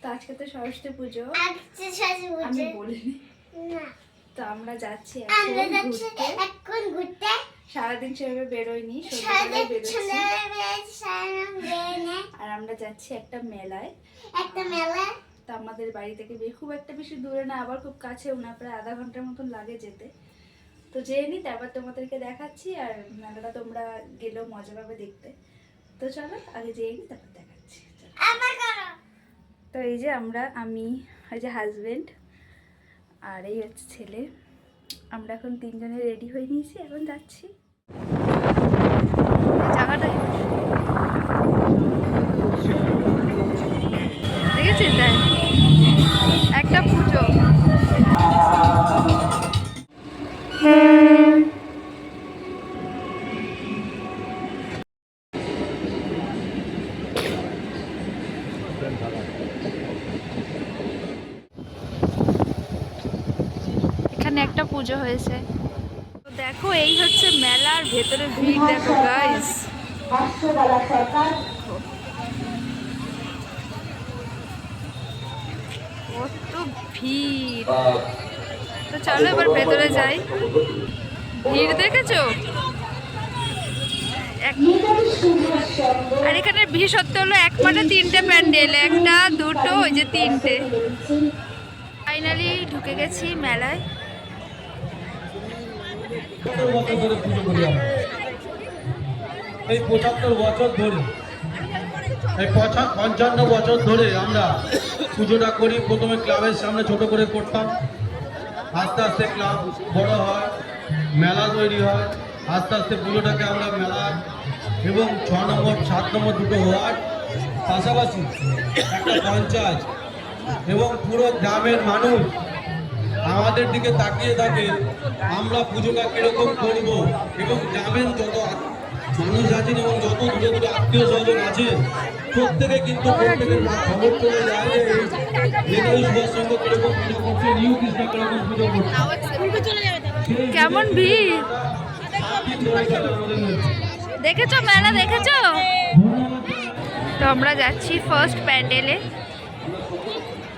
তো আজকে তো সরস্বতী পুজো। আমি বুঝে বলিনি। না। তো আমরা যাচ্ছি এখন ঘুরতে। সারাদিন সেভাবে বেরোয়নি আর আমরা যাচ্ছি একটা মেলায়। একটা মেলা তো আমাদের বাড়ি থেকে খুব একটা বেশি দূরে না আবার খুব কাছেও না প্রায় আধা ঘণ্টার মতন লাগে যেতে। তো যেয়ে নি তারপর তোমাদেরকে দেখাচ্ছি আর মেলাটা তোমরা গেলেও মজা পাবে দেখতে। তো চলো আগে যেয়ে নি তারপর দেখাচ্ছি। চলো। তো এই যে আমরা, আমি, এই যে হাজব্যান্ড আর এই হচ্ছে ছেলে। আমরা এখন তিনজনে রেডি হয়ে নিয়েছি, এখন যাচ্ছি। জায়গাটা একটা পুজো হয়েছে। দেখো, এই হচ্ছে মেলার ভেতরে ভিড়, দেখো গাইস কত ভিড়। তো চলো এবার ভেতরে যাই। ভিড় দেখেছ? আর এখানে বিশেষত্ব হলো এক মাঠে তিনটে প্যান্ডেল, একটা, দুটো, ওই যে তিনটে। ফাইনালি ঢুকে গেছি মেলায়। বছর ধরে পুজো করি আমরা। এই পঁচাত্তর বছর ধরে, এই পঞ্চান্ন বছর ধরে আমরা পুজোটা করি। প্রথমে ক্লাবের সামনে ছোট করে করতাম। আস্তে আস্তে ক্লাব বড় হয়, মেলা তৈরি হয়। আস্তে আস্তে পুজোটাকে আমরা মেলা এবং ছ নম্বর, সাত নম্বর দুটো ওয়ার্ড পাশাপাশি একটা পঞ্চায়েত এবং পুরো গ্রামের মানুষ আমাদের দিকে তাকিয়ে থাকে, আমরা পুজোটা কীরকম করব এবং গ্রামের যত মানুষ আছেন এবং যত দূরে দূরে আত্মীয় স্বজন আছে, প্রত্যেকে কিন্তু খবর চলে যায় পুজো করছে নিউ কৃষ্ণ পুজো করছে। কেমন ভিড়। দেখেছ মেলা, দেখেছ? তো আমরা যাচ্ছি ফার্স্ট প্যান্ডেলে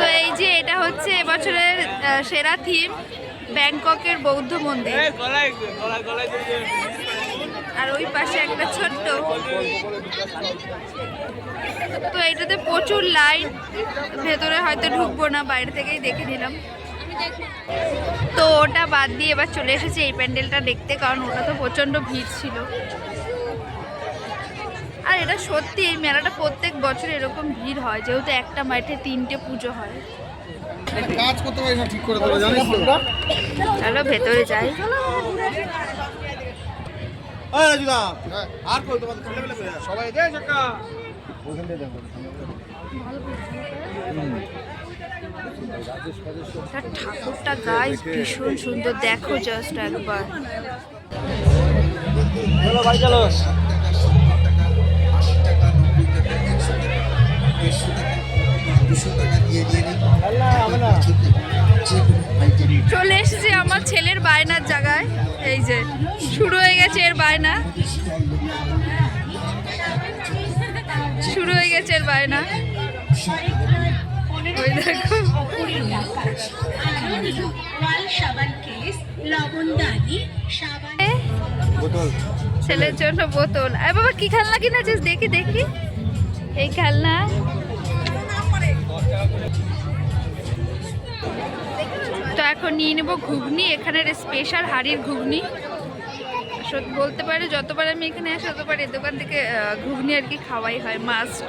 তো এই যে এটা হচ্ছে এবছরের সেরা থিম ব্যাংককের বৌদ্ধ মন্দির। আর ওই পাশে একটা ছোট্ট। তো এটাতে প্রচুর লাইট ভেতরে হয়তো ঢুকবো না, বাইরে থেকেই দেখে নিলাম। তো ওটা বাদ দিয়ে এবার চলে এসেছে এই প্যান্ডেলটা দেখতে কারণ ওটা তো প্রচণ্ড ভিড় ছিল। আর এটা সত্যি এই মেলাটা প্রত্যেক বছর এরকম ভিড় হয় যেহেতু একটা মাঠে তিনটে পুজো হয়। কাজ করতে পারি না ঠিক করে তোরা জানিস চলো ভেতরে যাই। আর কই তোমাদের ছেলেবেলে কোথায়? সবাই দে চাকা ওখান দিয়ে দেখো তার ঠাকুরটা গাছ ভীষণ সুন্দর। দেখো জাস্ট একবার। চলে এসেছি আমার ছেলের বায়নার জায়গায়। এই যে, শুরু হয়ে গেছে এর বায়না। শুরু হয়ে গেছে এর বায়না। ওই দেখো। ছেলের জন্য বোতল। আরে বাবা কি খেলনা কিনেছিস? দেখি দেখি। এই খেলনা। তো এখন নিয়ে নেব ঘুগনি। এখানের স্পেশাল হাড়ির ঘুগনি। বলতে পারে যতবার আমি এখানে আসি ততবার এই দোকান থেকে ঘুগনি আর কি খাওয়াই হয় মাস্ট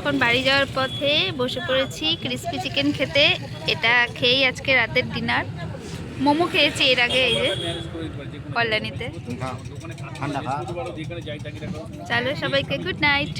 এখন বাড়ি যাওয়ার পথে বসে পড়েছি ক্রিস্পি চিকেন খেতে। এটা খেয়েই আজকে রাতের ডিনার মোমো খেয়েছি এর আগে এই যে কল্যাণীতে। চালো চলো সবাইকে গুড নাইট